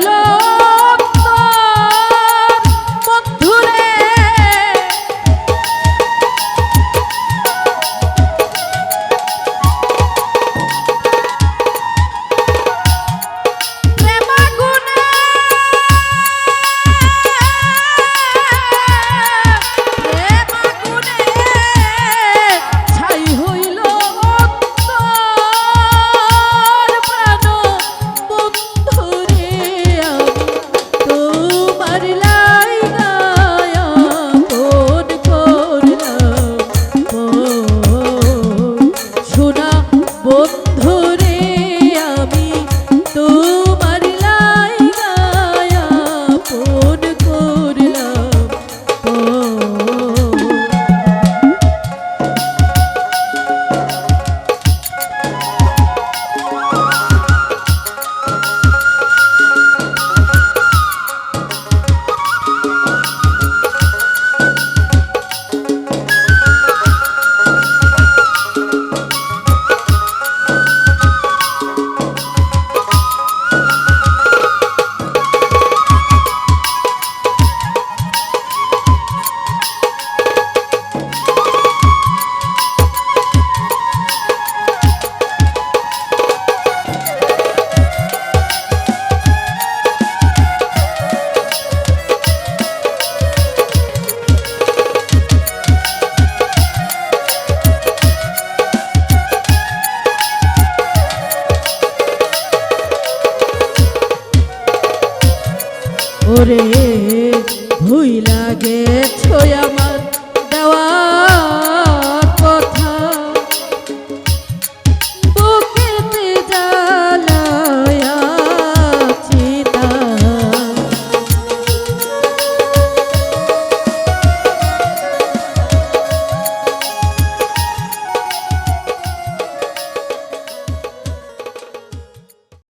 le ওরে ভুইলা গেছো আমার দেওয়া।